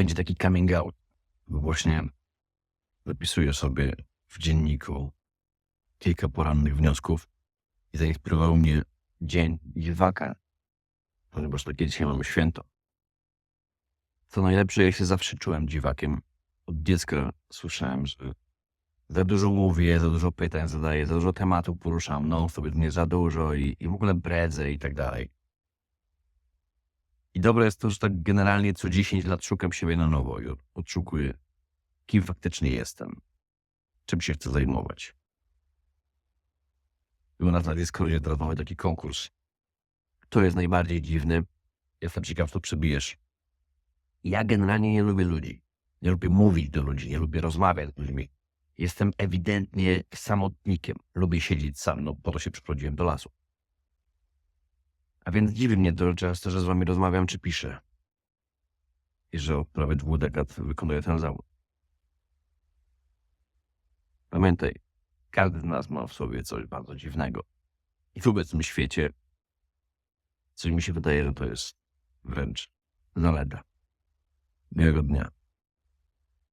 będzie taki coming out. Właśnie zapisuję sobie w dzienniku kilka porannych wniosków i zainspirował mnie dzień dziwaka, ponieważ takie dzisiaj mamy święto. Co najlepsze, ja się zawsze czułem dziwakiem. Od dziecka słyszałem, że za dużo mówię, za dużo pytań zadaję, za dużo tematów poruszam, no sobie mnie za dużo i, i w ogóle bredzę i tak dalej. I dobre jest to, że tak generalnie co 10 lat szukam siebie na nowo i od- odszukuję, kim faktycznie jestem, czym się chcę zajmować. Nas na Discordzie teraz mamy taki konkurs. Kto jest najbardziej dziwny? Jestem ciekaw, co przebijesz. Ja generalnie nie lubię ludzi. Nie lubię mówić do ludzi, nie lubię rozmawiać z ludźmi. Jestem ewidentnie samotnikiem. Lubię siedzieć sam, no po to się przyprowadziłem do lasu. A więc dziwi mnie to często, że z wami rozmawiam czy piszę. I że od prawie dwóch dekad wykonuję ten zawód. Pamiętaj, każdy z nas ma w sobie coś bardzo dziwnego. I w obecnym świecie coś mi się wydaje, że to jest wręcz zaleta. Miłego dnia.